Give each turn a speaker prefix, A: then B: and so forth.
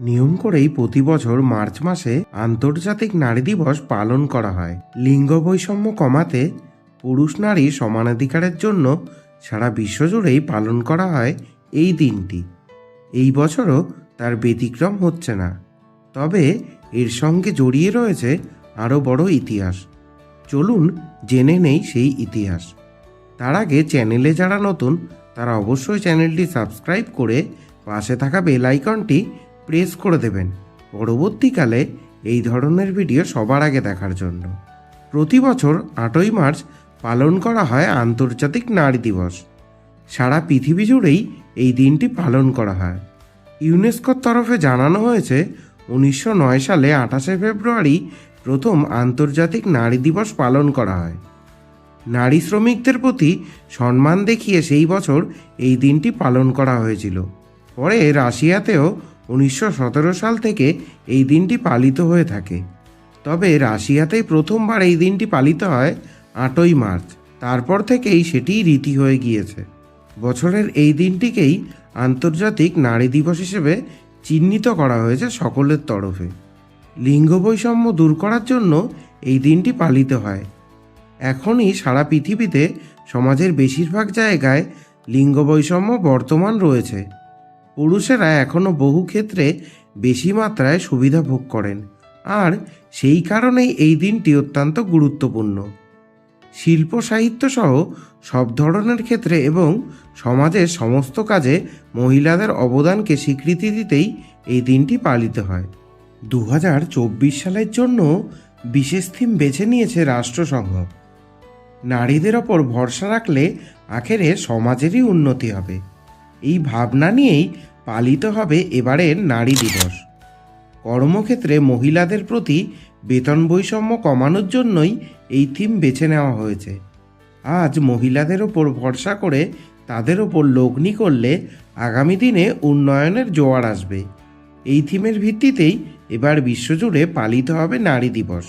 A: নিয়ম করেই প্রতি বছর মার্চ মাসে আন্তর্জাতিক নারী দিবস পালন করা হয়। লিঙ্গ বৈষম্য কমাতে পুরুষ নারী সমানাধিকারের জন্য সারা বিশ্বজুড়েই পালন করা হয় এই দিনটি। এই বছরও তার ব্যতিক্রম হচ্ছে না। তবে এর সঙ্গে জড়িয়ে রয়েছে আরও বড় ইতিহাস। চলুন জেনে নেই সেই ইতিহাস। তার আগে চ্যানেলে যারা নতুন, তারা অবশ্যই চ্যানেলটি সাবস্ক্রাইব করে পাশে থাকা বেল আইকনটি প্রেস করে দেবেন। পরবর্তীকালে এই ধরনের ভিডিও সবার আগে দেখার জন্য। প্রতি বছর আটই মার্চ পালন করা হয় আন্তর্জাতিক নারী দিবস। সারা পৃথিবী জুড়েই এই দিনটি পালন করা হয়। ইউনেস্কোর তরফে জানানো হয়েছে, উনিশশো নয় সালে আঠাশে ফেব্রুয়ারি প্রথম আন্তর্জাতিক নারী দিবস পালন করা হয়। নারী শ্রমিকদের প্রতি সম্মান দেখিয়ে সেই বছর এই দিনটি পালন করা হয়েছিল। পরে রাশিয়াতেও উনিশশো সতেরো সাল থেকে এই দিনটি পালিত হয়ে থাকে। তবে রাশিয়াতেই প্রথমবার এই দিনটি পালিত হয় আটই মার্চ। তারপর থেকেই সেটিই রীতি হয়ে গিয়েছে। বছরের এই দিনটিকেই আন্তর্জাতিক নারী দিবস হিসেবে চিহ্নিত করা হয়েছে সকলের তরফে। লিঙ্গ বৈষম্য দূর করার জন্য এই দিনটি পালিত হয়। এখনই সারা পৃথিবীতে সমাজের বেশিরভাগ জায়গায় লিঙ্গ বৈষম্য বর্তমান রয়েছে। পুরুষেরা এখনও বহু ক্ষেত্রে বেশি মাত্রায় সুবিধা ভোগ করেন। আর সেই কারণেই এই দিনটি অত্যন্ত গুরুত্বপূর্ণ। শিল্প, সাহিত্য সহ সব ধরনের ক্ষেত্রে এবং সমাজের সমস্ত কাজে মহিলাদের অবদানকে স্বীকৃতি দিতেই এই দিনটি পালিত হয়। দু হাজার চব্বিশ সালের জন্য বিশেষ থিম বেছে নিয়েছে রাষ্ট্রসংঘ। নারীদের ওপর ভরসা রাখলে আখেরে সমাজেরই উন্নতি হবে। এই ভাবনা নিয়েই পালিত হবে এবারের নারী দিবস। কর্মক্ষেত্রে মহিলাদের প্রতি বেতন বৈষম্য কমানোর জন্যই এই থিম বেছে নেওয়া হয়েছে। আজ মহিলাদের ওপর ভরসা করে তাদের ওপর লগ্নি করলে আগামী দিনে উন্নয়নের জোয়ার আসবে। এই থিমের ভিত্তিতেই এবার বিশ্বজুড়ে পালিত হবে নারী দিবস।